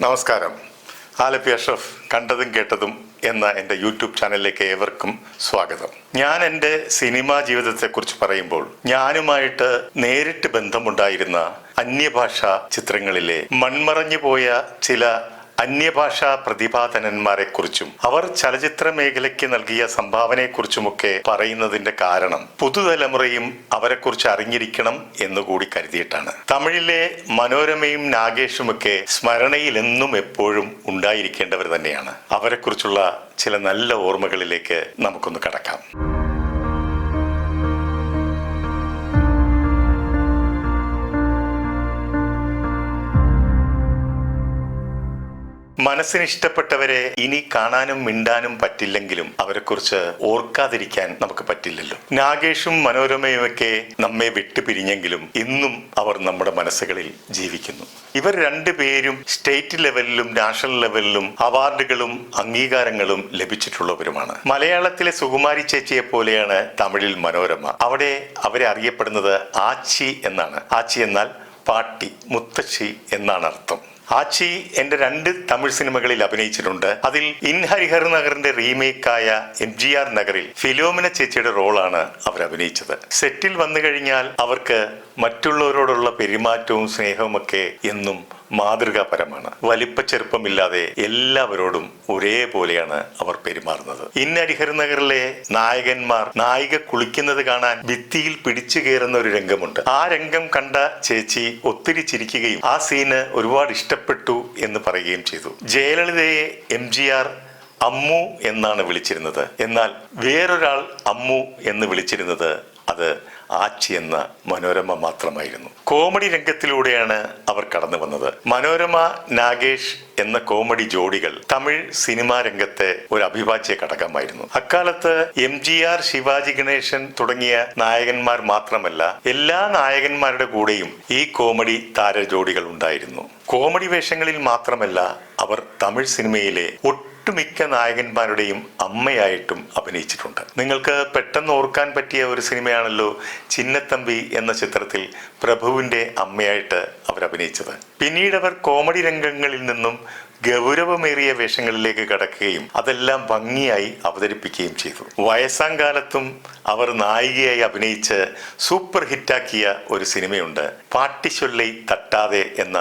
നമസ്കാരം. ആലപ്പി അഷ്റഫ് കണ്ടതും കേട്ടതും എന്ന എന്റെ യൂട്യൂബ് ചാനലിലേക്ക് ഏവർക്കും സ്വാഗതം. ഞാൻ എന്റെ സിനിമാ ജീവിതത്തെക്കുറിച്ച് പറയുമ്പോൾ ഞാനുമായിട്ട് നേരിട്ട് ബന്ധമുണ്ടായിരുന്ന അന്യഭാഷാ ചിത്രങ്ങളിലെ മൺമറഞ്ഞു പോയ ചില അന്യഭാഷാ പ്രതിഭാധനന്മാരെക്കുറിച്ചും അവർ ചലച്ചിത്ര മേഖലയ്ക്ക് നൽകിയ സംഭാവനയെക്കുറിച്ചുമൊക്കെ പറയുന്നതിന്റെ കാരണം പുതുതലമുറയും അവരെക്കുറിച്ച് അറിഞ്ഞിരിക്കണം എന്നുകൂടി കരുതിയിട്ടാണ്. തമിഴിലെ മനോരമയും നാഗേഷുമൊക്കെ സ്മരണയിൽ എന്നും എപ്പോഴും ഉണ്ടായിരിക്കേണ്ടവർ തന്നെയാണ്. അവരെക്കുറിച്ചുള്ള ചില നല്ല ഓർമ്മകളിലേക്ക് നമുക്കൊന്ന് കടക്കാം. മനസ്സിന് ഇഷ്ടപ്പെട്ടവരെ ഇനി കാണാനും മിണ്ടാനും പറ്റില്ലെങ്കിലും അവരെക്കുറിച്ച് ഓർക്കാതിരിക്കാൻ നമുക്ക് പറ്റില്ലല്ലോ. നാഗേഷും മനോരമയും ഒക്കെ നമ്മെ വിട്ടുപിരിഞ്ഞെങ്കിലും ഇന്നും അവർ നമ്മുടെ മനസ്സുകളിൽ ജീവിക്കുന്നു. ഇവർ രണ്ടുപേരും സ്റ്റേറ്റ് ലെവലിലും നാഷണൽ ലെവലിലും അവാർഡുകളും അംഗീകാരങ്ങളും ലഭിച്ചിട്ടുള്ളവരുമാണ്. മലയാളത്തിലെ സുകുമാരി ചേച്ചിയെ പോലെയാണ് തമിഴിൽ മനോരമ. അവിടെ അവരെ അറിയപ്പെടുന്നത് ആച്ചി എന്നാണ്. ആച്ചി എന്നാൽ പാട്ടി മുത്തശ്ശി എന്നാണ് അർത്ഥം. ആച്ചി എന്റെ രണ്ട് തമിഴ് സിനിമകളിൽ അഭിനയിച്ചിട്ടുണ്ട്. അതിൽ ഇൻ ഹരിഹർ നഗറിന്റെ റീമേക്കായ എം ജി ആർ നഗറിൽ ഫിലോമിന ചേച്ചിയുടെ റോളാണ് അവർ അഭിനയിച്ചത്. സെറ്റിൽ വന്നു കഴിഞ്ഞാൽ അവർക്ക് മറ്റുള്ളവരോടുള്ള പെരുമാറ്റവും സ്നേഹവും ഒക്കെ എന്നും മാതൃകാപരമാണ്. വലിപ്പച്ചെറുപ്പമില്ലാതെ എല്ലാവരോടും ഒരേപോലെയാണ് അവർ പെരുമാറുന്നത്. ഇന്നരിഹർ നഗറിലെ നായകന്മാർ നായിക കുളിക്കുന്നത് കാണാൻ ഭിത്തിയിൽ പിടിച്ചു കയറുന്ന ഒരു രംഗമുണ്ട്. ആ രംഗം കണ്ട ചേച്ചി ഒത്തിരി ചിരിക്കുകയും ആ സീന് ഒരുപാട് ഇഷ്ടപ്പെട്ടു എന്ന് പറയുകയും ചെയ്തു. ജയലളിതയെ എം ജി ആർ അമ്മു എന്നാണ് വിളിച്ചിരുന്നത്. എന്നാൽ വേറൊരാൾ അമ്മു എന്ന് വിളിച്ചിരുന്നത് അത് ആച്ചി എന്ന മനോരമ മാത്രമായിരുന്നു. കോമഡി രംഗത്തിലൂടെയാണ് അവർ കടന്നു വന്നത്. മനോരമ നാഗേഷ് എന്ന കോമഡി ജോഡികൾ തമിഴ് സിനിമാ രംഗത്തെ ഒരു അഭിഭാജ്യ ഘടകമായിരുന്നു. അക്കാലത്ത് M G R Shivaji Ganesan തുടങ്ങിയ നായകന്മാർ മാത്രമല്ല എല്ലാ നായകന്മാരുടെ കൂടെയും ഈ കോമഡി താര ജോഡികൾ ഉണ്ടായിരുന്നു. കോമഡി വേഷങ്ങളിൽ മാത്രമല്ല അവർ തമിഴ് സിനിമയിലെ ഒട്ടുമിക്ക നായകന്മാരുടെയും അമ്മയായിട്ടും അഭിനയിച്ചിട്ടുണ്ട്. നിങ്ങൾക്ക് പെട്ടെന്ന് ഓർക്കാൻ പറ്റിയ ഒരു സിനിമയാണല്ലോ ചിന്നത്തമ്പി എന്ന ചിത്രത്തിൽ പ്രഭുവിന്റെ അമ്മയായിട്ട് അവർ അഭിനയിച്ചത്. പിന്നീട് അവർ കോമഡി രംഗങ്ങളിൽ നിന്നും ഗൗരവമേറിയ വേഷങ്ങളിലേക്ക് കടക്കുകയും അതെല്ലാം ഭംഗിയായി അവതരിപ്പിക്കുകയും ചെയ്തു. വയസ്സാം കാലത്തും അവർ നായികയായി അഭിനയിച്ച് സൂപ്പർ ഹിറ്റാക്കിയ ഒരു സിനിമയുണ്ട് പാട്ടിശൊല്ലൈ തട്ടാതെ എന്ന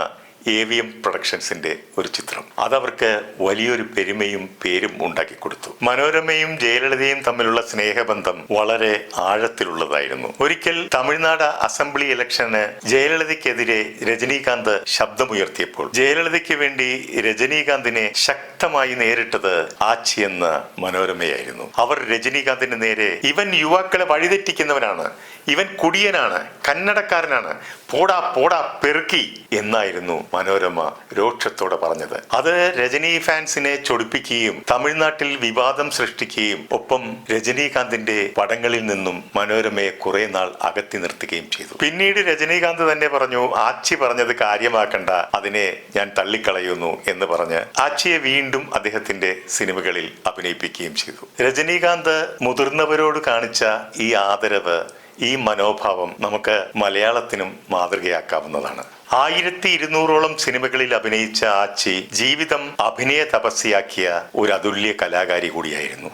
എ വി എം പ്രൊഡക്ഷൻസിന്റെ ഒരു ചിത്രം. അതവർക്ക് വലിയൊരു പെരുമയും പേരും ഉണ്ടാക്കി കൊടുത്തു. മനോരമയും ജയലളിതയും തമ്മിലുള്ള സ്നേഹബന്ധം വളരെ ആഴത്തിലുള്ളതായിരുന്നു. ഒരിക്കൽ തമിഴ്നാട് അസംബ്ലി ഇലക്ഷന് ജയലളിതയ്ക്കെതിരെ രജനീകാന്ത് ശബ്ദമുയർത്തിയപ്പോൾ ജയലളിതയ്ക്ക് വേണ്ടി രജനീകാന്തിനെ ശക്തമായി നേരിട്ടത് ആച്ചി എന്ന മനോരമയായിരുന്നു. അവർ രജനീകാന്തിന് നേരെ ഇവൻ യുവാക്കളെ വഴിതെറ്റിക്കുന്നവനാണ് ഇവൻ കുടിയനാണ് കന്നടക്കാരനാണ് പോടാ പോടാ പെറുക്കി എന്നായിരുന്നു മനോരമ രോക്ഷത്തോടെ പറഞ്ഞത്. അത് രജനി ഫാൻസിനെ ചൊടിപ്പിക്കുകയും തമിഴ്നാട്ടിൽ വിവാദം സൃഷ്ടിക്കുകയും ഒപ്പം രജനീകാന്തിന്റെ പടങ്ങളിൽ നിന്നും മനോരമയെ കുറെ നാൾ അകത്തി നിർത്തുകയും ചെയ്തു. പിന്നീട് രജനീകാന്ത് തന്നെ പറഞ്ഞു ആച്ചി പറഞ്ഞത് കാര്യമാക്കണ്ട അതിനെ ഞാൻ തള്ളിക്കളയുന്നു എന്ന് പറഞ്ഞ് ആച്ചിയെ വീണ്ടും അദ്ദേഹത്തിന്റെ സിനിമകളിൽ അഭിനയിപ്പിക്കുകയും ചെയ്തു. രജനീകാന്ത് മുതിർന്നവരോട് കാണിച്ച ഈ ആദരവ് ഈ മനോഭാവം നമുക്ക് മലയാളത്തിനും മാതൃകയാക്കാവുന്നതാണ്. ആയിരത്തി ഇരുന്നൂറോളം സിനിമകളിൽ അഭിനയിച്ച ആച്ചി ജീവിതം അഭിനയ തപസ്യയാക്കിയ ഒരു അതുല്യ കലാകാരി കൂടിയായിരുന്നു.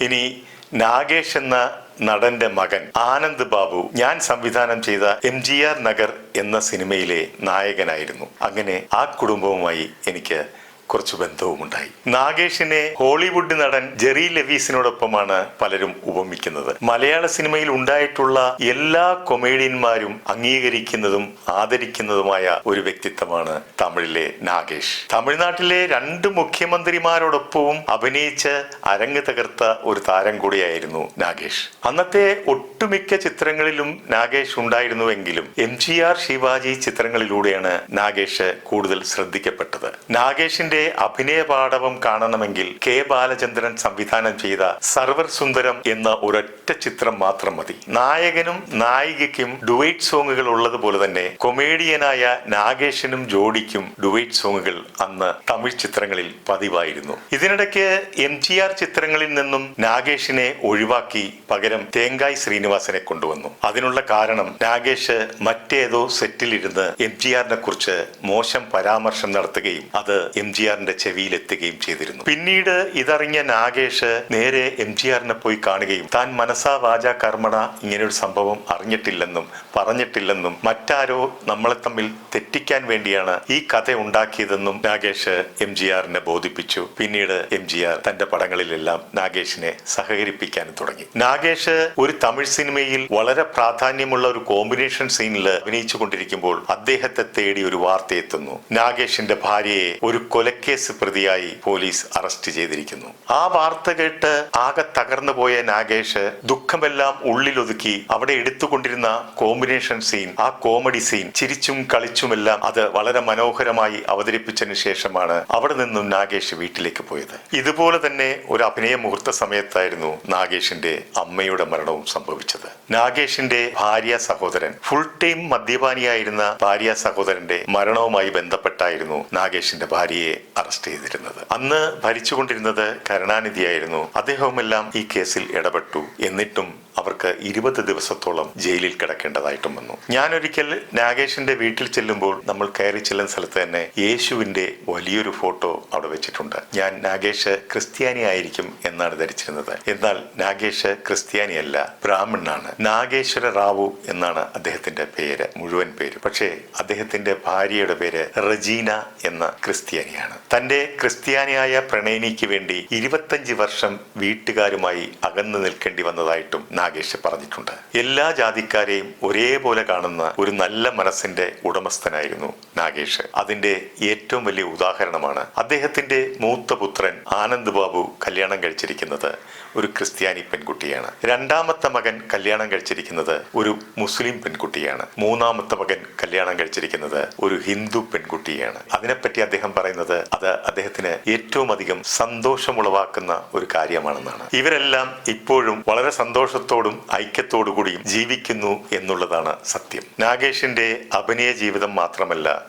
ഇനി നാഗേഷ് എന്ന നടന്റെ മകൻ ആനന്ദ് ബാബു ഞാൻ സംവിധാനം ചെയ്ത എം ജി ആർ നഗർ എന്ന സിനിമയിലെ നായകനായിരുന്നു. അങ്ങനെ ആ കുടുംബവുമായി എനിക്ക് കുറച്ച് ബന്ധവും ഉണ്ടായി നാഗേഷിനെ ഹോളിവുഡ് നടൻ ജെറി ലെവീസിനോടൊപ്പമാണ് പലരും ഉപമിക്കുന്നത്. മലയാള സിനിമയിൽ ഉണ്ടായിട്ടുള്ള എല്ലാ കൊമേഡിയന്മാരും അംഗീകരിക്കുന്നതും ആദരിക്കുന്നതുമായ ഒരു വ്യക്തിത്വമാണ് തമിഴിലെ നാഗേഷ്. തമിഴ്നാട്ടിലെ രണ്ട് മുഖ്യമന്ത്രിമാരോടൊപ്പവും അഭിനയിച്ച് അരങ്ങ് തകർത്ത ഒരു താരം കൂടിയായിരുന്നു നാഗേഷ്. അന്നത്തെ ഒട്ടുമിക്ക ചിത്രങ്ങളിലും നാഗേഷ് ഉണ്ടായിരുന്നുവെങ്കിലും എം ജി ആർ ശിവാജി ചിത്രങ്ങളിലൂടെയാണ് നാഗേഷ് കൂടുതൽ ശ്രദ്ധിക്കപ്പെട്ടത്. നാഗേഷിന്റെ നാഗേഷിന്റെ അഭിനയ പാഠവും കാണണമെങ്കിൽ കെ ബാലചന്ദ്രൻ സംവിധാനം ചെയ്ത സർവർ സുന്ദരം എന്ന ഒരൊറ്റ ചിത്രം മാത്രം മതി. നായകനും നായികയ്ക്കും ഡുവൈറ്റ് സോങ്ങുകൾ ഉള്ളതുപോലെ തന്നെ കൊമേഡിയനായ നാഗേഷിനും ജോഡിക്കും ഡുവൈറ്റ് സോങ്ങുകൾ അന്ന് തമിഴ് ചിത്രങ്ങളിൽ പതിവായിരുന്നു. ഇതിനിടയ്ക്ക് എം ജി ആർ ചിത്രങ്ങളിൽ നിന്നും നാഗേഷിനെ ഒഴിവാക്കി പകരം തേങ്കായ് ശ്രീനിവാസനെ കൊണ്ടുവന്നു. അതിനുള്ള കാരണം നാഗേഷ് മറ്റേതോ സെറ്റിലിരുന്ന് എം ജി ആറിനെ കുറിച്ച് മോശം പരാമർശം നടത്തുകയും അത് എം ജി ആറിന്റെ ചെവിയിലെത്തുകയും ചെയ്തിരുന്നു. പിന്നീട് ഇതറിഞ്ഞ നാഗേഷ് നേരെ എം ജി ആറിനെ പോയി കാണുകയും താൻ മനസാ വാച കർമ്മണ ഇങ്ങനെയൊരു സംഭവം അറിഞ്ഞിട്ടില്ലെന്നും പറഞ്ഞിട്ടില്ലെന്നും മറ്റാരോ നമ്മളെ തമ്മിൽ തെറ്റിക്കാൻ വേണ്ടിയാണ് ഈ കഥ ഉണ്ടാക്കിയതെന്നും നാഗേഷ് എം ജി ആറിനെ ബോധിപ്പിച്ചു. പിന്നീട് എം ജി ആർ തന്റെ പടങ്ങളിലെല്ലാം നാഗേഷിനെ സഹകരിപ്പിക്കാൻ തുടങ്ങി. നാഗേഷ് ഒരു തമിഴ് സിനിമയിൽ വളരെ പ്രാധാന്യമുള്ള ഒരു കോമ്പിനേഷൻ സീനിൽ അഭിനയിച്ചു കൊണ്ടിരിക്കുമ്പോൾ അദ്ദേഹത്തെ തേടി ഒരു വാർത്ത എത്തുന്നു നാഗേഷിന്റെ ഭാര്യയെ ഒരു കൊലക്കേസ് പ്രതിയായി പോലീസ് അറസ്റ്റ് ചെയ്തിരിക്കുന്നു. ആ വാർത്ത കേട്ട് ആകെ തകർന്നു പോയ നാഗേഷ് ദുഃഖമെല്ലാം ഉള്ളിലൊതുക്കി അവിടെ എടുത്തുകൊണ്ടിരുന്ന കോമ്പിനേഷൻ സീൻ ആ കോമഡി സീൻ ചിരിച്ചും കളിച്ചുമെല്ലാം അത് വളരെ മനോഹരമായി അവതരിപ്പിച്ചതിന് ശേഷമാണ് അവിടെ നിന്നും നാഗേഷ് വീട്ടിലേക്ക് പോയത്. ഇതുപോലെ തന്നെ ഒരു അഭിനയ മുഹൂർത്ത സമയത്തായിരുന്നു നാഗേഷിന്റെ അമ്മയുടെ മരണവും സംഭവിച്ചത്. നാഗേഷിന്റെ ഭാര്യ സഹോദരൻ ഫുൾ ടൈം മദ്യപാനിയായിരുന്ന ഭാര്യ സഹോദരന്റെ മരണവുമായി ബന്ധപ്പെട്ടായിരുന്നു നാഗേഷിന്റെ ഭാര്യയെ അറസ്റ്റ് ചെയ്തിരുന്നത്. അന്ന് ഭരിച്ചുകൊണ്ടിരുന്നത് കരുണാനിധിയായിരുന്നു. അദ്ദേഹവുമെല്ലാം ഈ കേസിൽ ഇടപെട്ടു. എന്നിട്ടും അവർക്ക് ഇരുപത് ദിവസത്തോളം ജയിലിൽ കിടക്കേണ്ടതായിട്ടും വന്നു. ഞാനൊരിക്കൽ നാഗേഷിന്റെ വീട്ടിൽ ചെല്ലുമ്പോൾ നമ്മൾ കയറി ചെല്ലുന്ന സ്ഥലത്ത് തന്നെ യേശുവിന്റെ വലിയൊരു ഫോട്ടോ അവിടെ വെച്ചിട്ടുണ്ട്. ഞാൻ നാഗേഷ് ക്രിസ്ത്യാനി ആയിരിക്കും എന്നാണ് ധരിച്ചിരുന്നത്. എന്നാൽ നാഗേഷ് ക്രിസ്ത്യാനിയല്ല ബ്രാഹ്മണനാണ്. നാഗേശ്വര റാവു എന്നാണ് അദ്ദേഹത്തിന്റെ പേര് മുഴുവൻ പേര്. പക്ഷേ അദ്ദേഹത്തിന്റെ ഭാര്യയുടെ പേര് റജീന എന്ന ക്രിസ്ത്യാനിയാണ്. തന്റെ ക്രിസ്ത്യാനിയായ പ്രണയിനിക്ക് വേണ്ടി ഇരുപത്തഞ്ച് വർഷം വീട്ടുകാരുമായി അകന്നു നിൽക്കേണ്ടി വന്നതായിട്ടും നാഗേഷ് പറഞ്ഞിട്ടുണ്ട്. എല്ലാ ജാതിക്കാരെയും ഒരേപോലെ കാണുന്ന ഒരു നല്ല മനസ്സിന്റെ ഉടമസ്ഥനായിരുന്നു നാഗേഷ്. അതിന്റെ ഏറ്റവും വലിയ ഉദാഹരണമാണ് അദ്ദേഹത്തിന്റെ മൂത്ത പുത്രൻ ആനന്ദ് ബാബു കല്യാണം കഴിച്ചിരിക്കുന്നത് ഒരു ക്രിസ്ത്യാനി പെൺകുട്ടിയാണ്. രണ്ടാമത്തെ മകൻ കല്യാണം കഴിച്ചിരിക്കുന്നത് ഒരു മുസ്ലിം പെൺകുട്ടിയാണ്. മൂന്നാമത്തെ മകൻ കല്യാണം കഴിച്ചിരിക്കുന്നത് ഒരു ഹിന്ദു പെൺകുട്ടിയാണ്. അതിനെപ്പറ്റി അദ്ദേഹം പറയുന്നത് അത് അദ്ദേഹത്തിന് ഏറ്റവും അധികം സന്തോഷമുളവാക്കുന്ന ഒരു കാര്യമാണെന്നാണ്. ഇവരെല്ലാം ഇപ്പോഴും വളരെ സന്തോഷത്തോടും ഐക്യത്തോടു കൂടിയും ജീവിക്കുന്നു എന്നുള്ളതാണ് സത്യം. നാഗേഷിന്റെ അഭിനയ ജീവിതം മാത്രമല്ല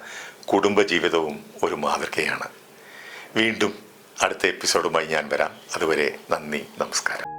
കുടുംബ ജീവിതവും ഒരു മാതൃകയാണ്. വീണ്ടും അടുത്ത എപ്പിസോഡുമായി ഞാൻ വരാം. അതുവരെ നന്ദി നമസ്കാരം.